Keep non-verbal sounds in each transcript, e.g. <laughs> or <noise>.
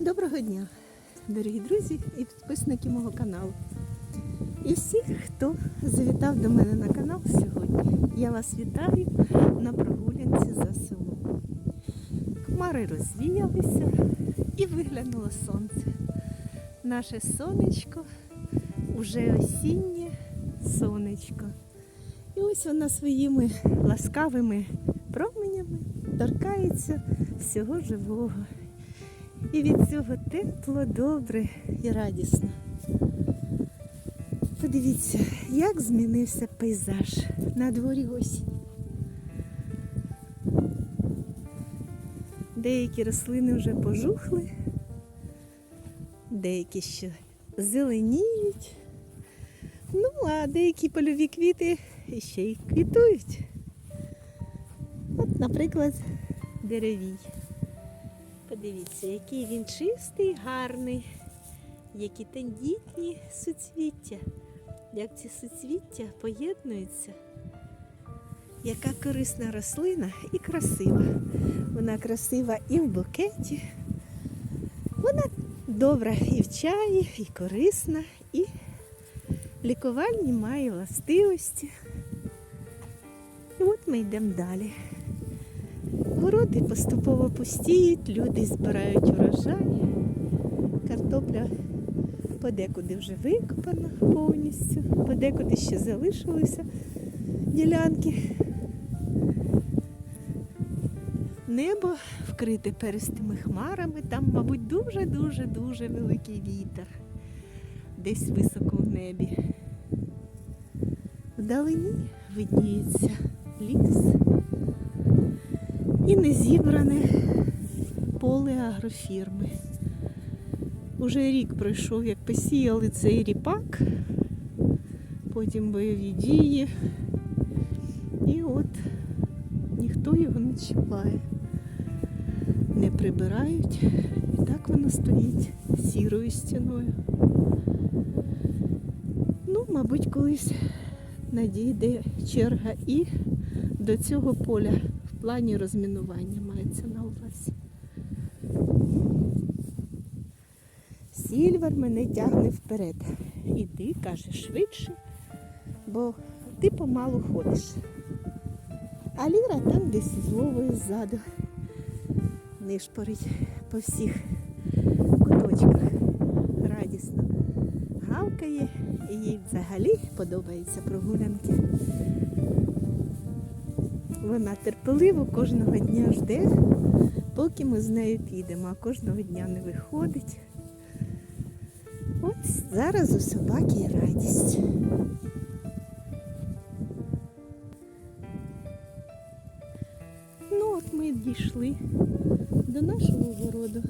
Доброго дня, дорогі друзі і підписники мого каналу. І всіх, хто завітав до мене на канал сьогодні. Я вас вітаю на прогулянці за селом. Хмари розвіялися і виглянуло сонце. Наше сонечко уже осіннє сонечко. І ось вона своїми ласкавими променями торкається всього живого. І від цього тепло, добре і радісно. Подивіться, як змінився пейзаж на дворі осінь. Деякі рослини вже пожухли, деякі ще зеленіють. Ну, а деякі польові квіти ще й квітують. От, наприклад, деревій. Подивіться, який він чистий, гарний, які тендітні суцвіття. Як ці суцвіття поєднуються. Яка корисна рослина і красива. Вона красива і в букеті. Вона добра і в чаї, і корисна, і лікувальні має властивості. І от ми йдемо далі. Городи поступово пустіють, люди збирають урожай. Картопля подекуди вже викопана повністю, подекуди ще залишилися ділянки. Небо вкрите перистими хмарами, там, мабуть, дуже-дуже-дуже великий вітер. Десь високо в небі. Вдалині видніється ліс і не зібране поле агрофірми. Уже рік пройшов, як посіяли цей ріпак, потім бойові дії. І от ніхто його не чіпає, не прибирають. І так воно стоїть сірою стіною. Ну, мабуть, колись надійде черга і до цього поля плані розмінування мається на увазі. Сільвер мене тягне вперед. Іди, каже, швидше, бо ти помалу ходиш. А Ліра там десь з Вовою ззаду нишпорить по всіх куточках. Радісно гавкає і їй взагалі подобаються прогулянки. Вона терпеливо кожного дня жде, поки ми з нею підемо, а кожного дня не виходить. От зараз у собаки радість. Ну от ми дійшли до нашого городу.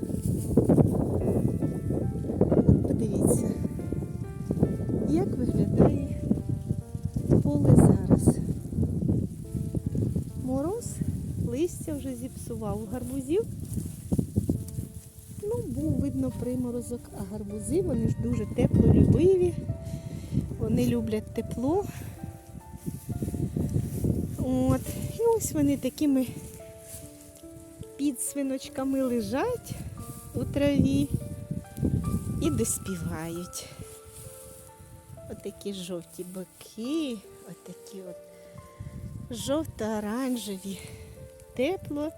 Зіпсував гарбузів. Ну, був видно приморозок, а гарбузи вони ж дуже теплолюбиві. Вони люблять тепло. От. І ось вони такими підсвиночками лежать у траві і доспівають. Отакі жовті боки, отакі от жовто-оранжеві, тепло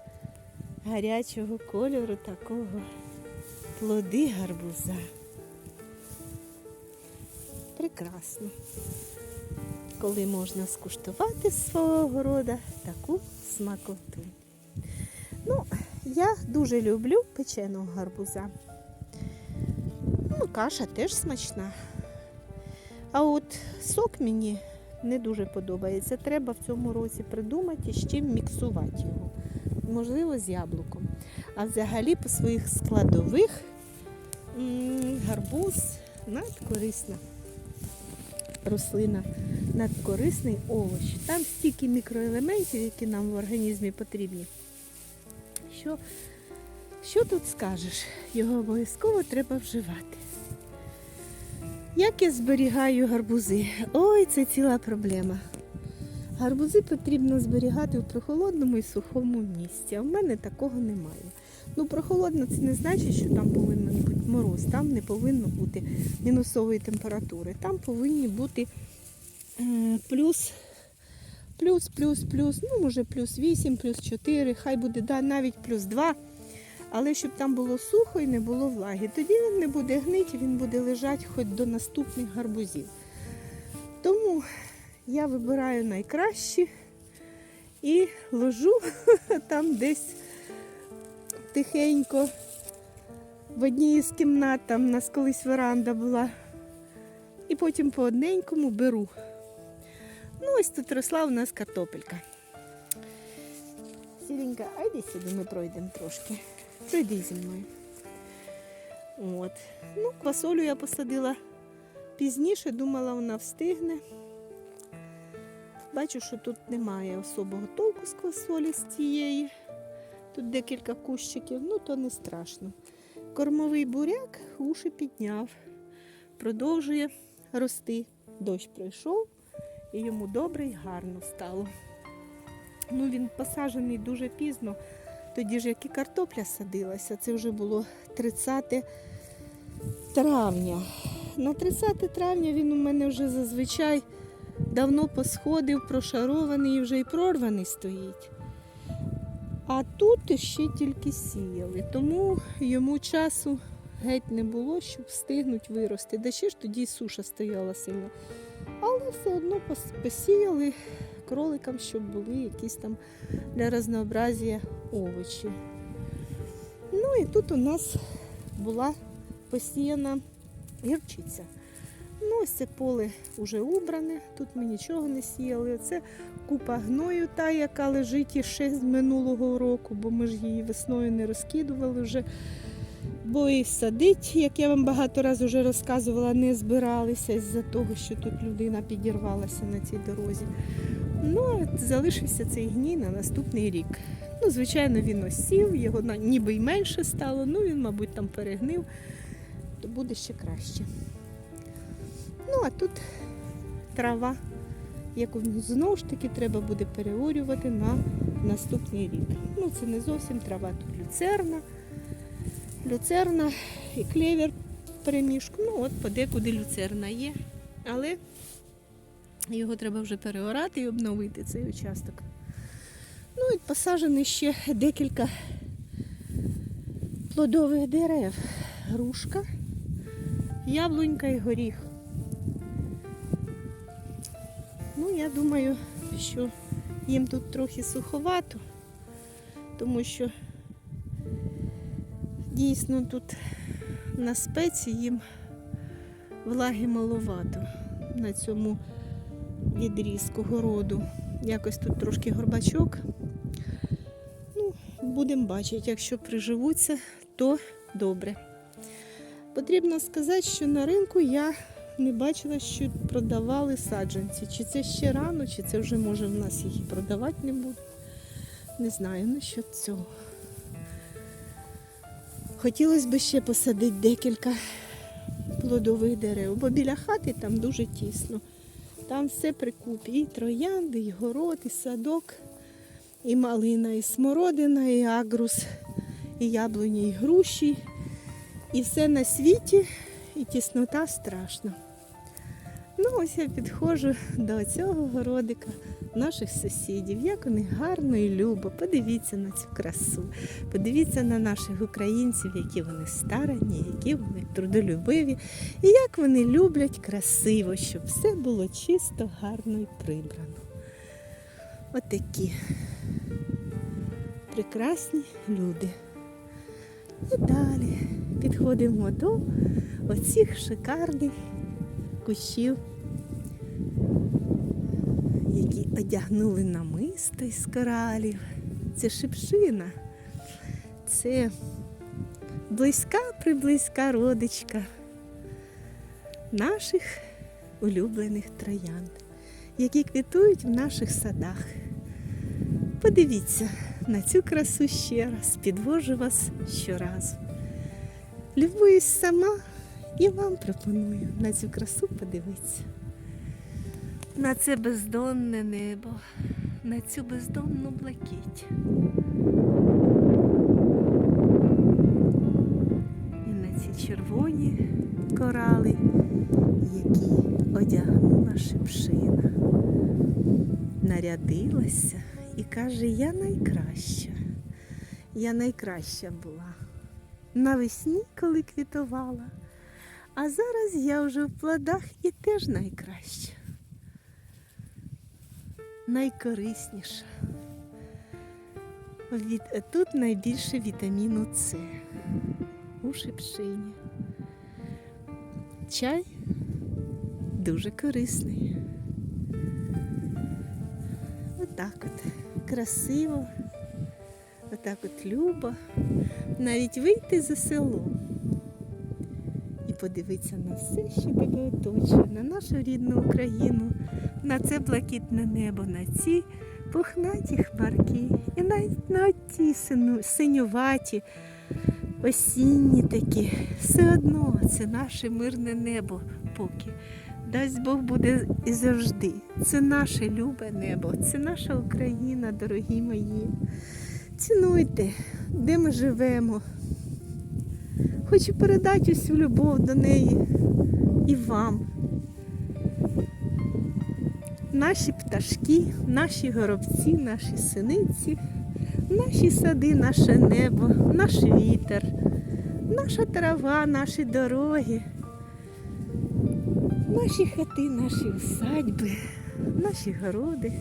гарячого кольору такого плоди гарбуза. Прекрасно, коли можна скуштувати з свого города таку смакоту. Ну, я дуже люблю печеного гарбуза. Ну, каша теж смачна. А от сок мені не дуже подобається. Треба в цьому році придумати, з чим міксувати його. Можливо, з яблуком. А взагалі по своїх складових гарбуз надкорисна рослина, надкорисний овоч. Там стільки мікроелементів, які нам в організмі потрібні. Що, що тут скажеш? Його обов'язково треба вживати. Як я зберігаю гарбузи? Ой, це ціла проблема. Гарбузи потрібно зберігати у прохолодному і сухому місці, а в мене такого немає. Ну, прохолодно це не значить, що там повинен бути мороз. Там не повинно бути мінусової температури. Там повинні бути плюс, плюс, плюс, плюс, ну, може, плюс 8, плюс 4, хай буде да, навіть плюс 2. Але щоб там було сухо і не було влаги. Тоді він не буде гнити, він буде лежати хоч до наступних гарбузів. Тому я вибираю найкращі і ложу <laughs> там десь тихенько. В одній із кімнат там у нас колись веранда була. І потім по одненькому беру. Ну, ось тут росла у нас картопелька. Сіренька, а сюди, ми пройдемо трошки. Пройди зі мною. От. Ну, квасолю я посадила пізніше, думала, вона встигне. Бачу, що тут немає особого толку з квасолі з цієї. Тут декілька кущиків, ну то не страшно. Кормовий буряк уші підняв, продовжує рости. Дощ пройшов і йому добре і гарно стало. Ну, він посаджений дуже пізно. Тоді ж як і картопля садилася, це вже було 30 травня. На 30 травня він у мене вже зазвичай давно посходив, прошарований вже і прорваний стоїть. А тут ще тільки сіяли, тому йому часу геть не було, щоб встигнуть вирости. Да ще ж тоді суша стояла сильно. Але все одно посіяли кроликам, щоб були якісь там для разнообразія овочі. Ну і тут у нас була посіяна гірчиця. Ну, ось це поле вже убране, тут ми нічого не сіяли. Це купа гною, та, яка лежить іще з минулого року, бо ми ж її весною не розкидували вже. Бо і садить, як я вам багато разів вже розказувала, не збиралися з-за того, що тут людина підірвалася на цій дорозі. Ну, залишився цей гній на наступний рік. Ну, звичайно, він осів, його ніби й менше стало, ну він, мабуть, там перегнив, то буде ще краще. Ну, а тут трава, яку знову ж таки треба буде переорювати на наступний рік. Ну, це не зовсім трава, тут люцерна, люцерна і клевер в переміжку. Ну, от подекуди люцерна є. Але його треба вже переорати і обновити цей участок. Ну і посаджені ще декілька плодових дерев. Грушка, яблунька і горіх. Я думаю, що їм тут трохи суховато, тому що дійсно тут на спеці їм влаги маловато на цьому відрізку городу. Якось тут трошки горбачок. Ну, будемо бачити, якщо приживуться, то добре. Потрібно сказати, що на ринку я не бачила, що продавали саджанці. Чи це ще рано, чи це вже може в нас їх і продавати не будуть. Не знаю насчет цього. Хотілося б ще посадити декілька плодових дерев, бо біля хати там дуже тісно. Там все при купі. І троянди, і город, і садок, і малина, і смородина, і агрус, і яблуні, і груші. І все на світі, і тіснота страшна. Ну, ось я підходжу до цього городика наших сусідів. Як вони гарно і любо. Подивіться на цю красу. Подивіться на наших українців, які вони старанні, які вони трудолюбиві, і як вони люблять красиво, щоб все було чисто, гарно і прибрано. Отакі прекрасні люди. І далі підходимо до оцих шикарних кущів, які одягнули намисто із коралів. Це шипшина, це близька приблизька родичка наших улюблених троянд, які квітують в наших садах. Подивіться на цю красу ще раз, підвожу вас щоразу. Любуюсь сама і вам пропоную на цю красу подивитися. На це бездонне небо, на цю бездонну блакить. І на ці червоні корали, які одягнула шипшина. Нарядилася і каже, я найкраща, я найкраща була. Навесні, коли квітувала. А зараз я вже в плодах і теж найкраща. Найкорисніша. Тут найбільше вітаміну С у шипшині. Чай дуже корисний. Отак от красиво, отак от любо. Навіть вийти за село подивитися на все, що тебе оточує, на нашу рідну Україну, на це блакитне небо, на ці пухнаті хмарки і навіть на ті синюваті, осінні такі. Все одно це наше мирне небо поки. Дасть Бог буде і завжди. Це наше любе небо, це наша Україна, дорогі мої. Цінуйте, де ми живемо. Хочу передати усю любов до неї і вам. Наші пташки, наші горобці, наші синиці, наші сади, наше небо, наш вітер, наша трава, наші дороги, наші хати, наші усадьби, наші городи.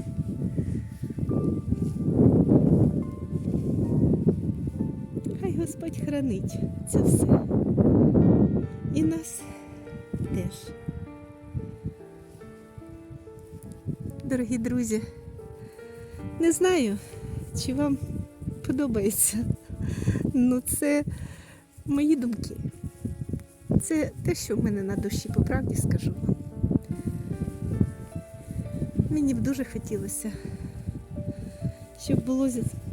Господь хранить це все. І нас теж. Дорогі друзі, не знаю, чи вам подобається. Ну, це мої думки. Це те, що в мене на душі, по правді скажу вам. Мені б дуже хотілося, щоб було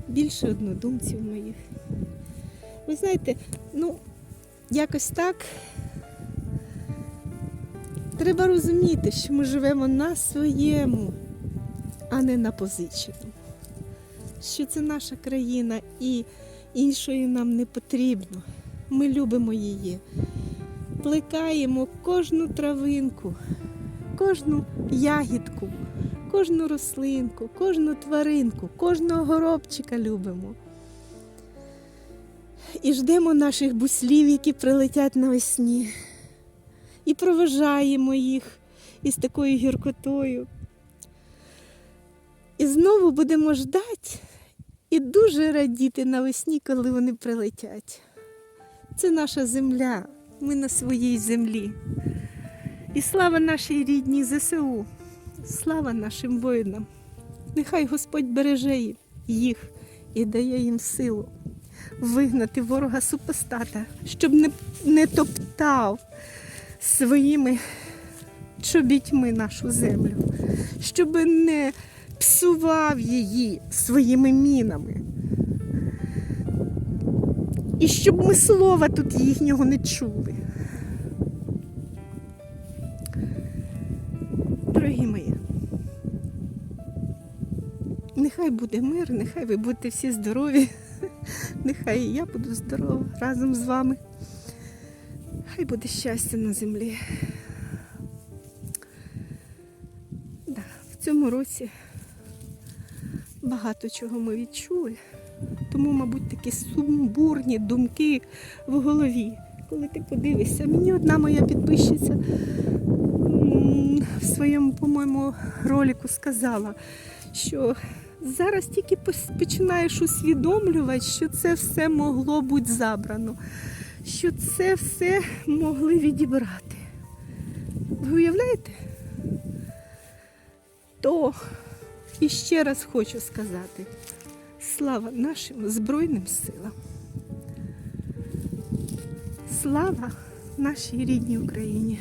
більше однодумців моїх. Ви знаєте, ну, якось так треба розуміти, що ми живемо на своєму, а не на позиченому. Що це наша країна і іншої нам не потрібно. Ми любимо її. Плекаємо кожну травинку, кожну ягідку, кожну рослинку, кожну тваринку, кожного горобчика любимо. І ждемо наших буслів, які прилетять навесні. І проважаємо їх із такою гіркотою. І знову будемо ждати і дуже радіти навесні, коли вони прилетять. Це наша земля, ми на своїй землі. І слава нашій рідній ЗСУ, слава нашим воїнам. Нехай Господь береже їх і дає їм силу вигнати ворога супостата, щоб не, не топтав своїми чобітьми нашу землю, щоб не псував її своїми мінами. І щоб ми слова тут їхнього не чули. Дорогі мої, нехай буде мир, нехай ви будете всі здорові, нехай і я буду здорова разом з вами. Хай буде щастя на землі. Да, в цьому році багато чого ми відчули, тому, мабуть, такі сумбурні думки в голові. Коли ти подивишся, мені одна моя підписчиця в своєму, по-моєму, ролику сказала, що зараз тільки починаєш усвідомлювати, що це все могло бути забрано, що це все могли відібрати. Ви уявляєте? То і ще раз хочу сказати: слава нашим Збройним силам. Слава нашій рідній Україні.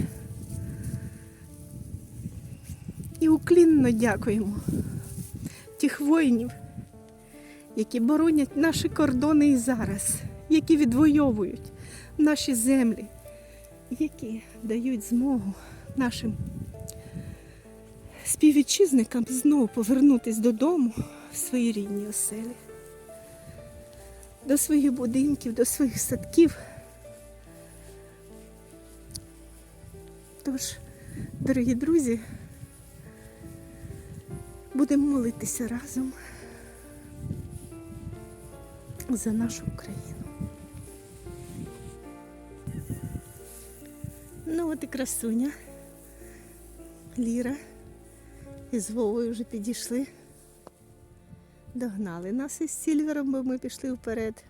І уклінно дякуємо тих воїнів, які боронять наші кордони і зараз, які відвоюють наші землі, які дають змогу нашим співвітчизникам знову повернутися додому в свої рідні оселі, до своїх будинків, до своїх садків. Тож, дорогі друзі, будемо молитися разом за нашу Україну. Ну от і красуня. Ліра із Вовою вже підійшли. Догнали нас із Сільвером, бо ми пішли вперед.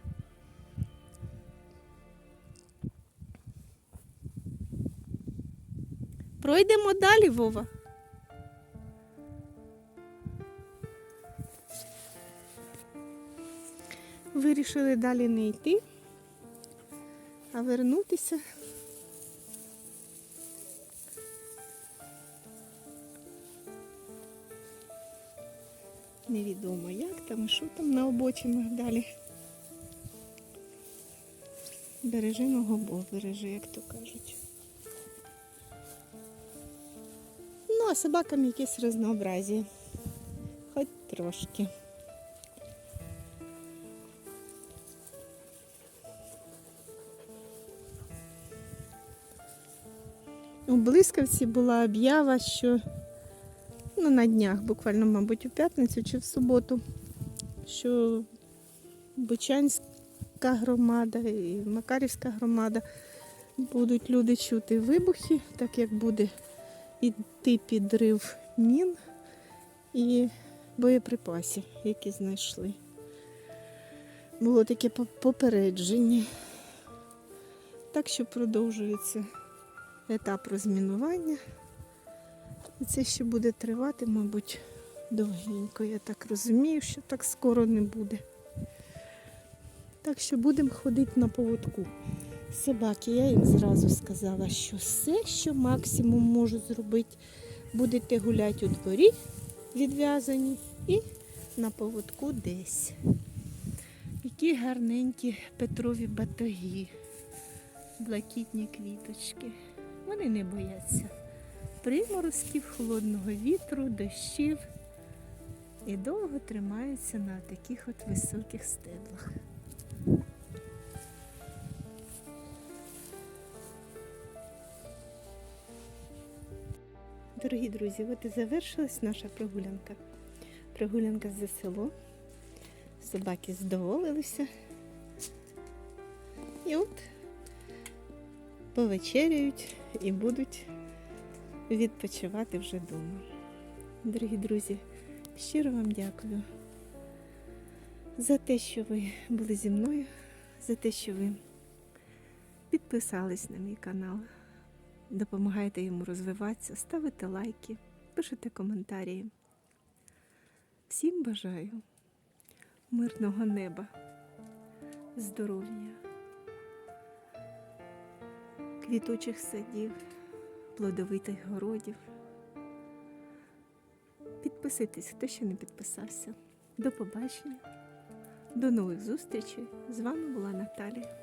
Пройдемо далі, Вова. Вирішили далі не йти, а вернутися. Невідомо як там і що там на обочинах далі. Береженого Бог береже, як то кажуть. Ну, а собакам якесь разнообразие. Хоч трошки. У Блискавці була об'ява, що ну, на днях, буквально, мабуть, у п'ятницю чи в суботу, що Бучанська громада і Макарівська громада будуть люди чути вибухи, так як буде іти підрив мін і боєприпасів, які знайшли. Було таке попередження. Так що продовжується етап розмінування. Це ще буде тривати, мабуть, довгенько. Я так розумію, що так скоро не буде. Так що будемо ходити на поводку. Собаки, я їм зразу сказала, що все, що максимум можу зробити, будете гуляти у дворі відв'язані і на поводку десь. Які гарненькі Петрові батоги, блакитні квіточки. Вони не бояться приморозків, холодного вітру, дощів і довго тримаються на таких от високих стеблах. Дорогі друзі, от і завершилась наша прогулянка. Прогулянка за село. Собаки здоволилися. І от повечеряють і будуть відпочивати вже вдома. Дорогі друзі, щиро вам дякую за те, що ви були зі мною, за те, що ви підписались на мій канал, допомагаєте йому розвиватися, ставите лайки, пишете коментарі. Всім бажаю мирного неба, здоров'я, квітучих садів, плодовитих городів. Підписуйтесь, хто ще не підписався. До побачення, до нових зустрічей. З вами була Наталія.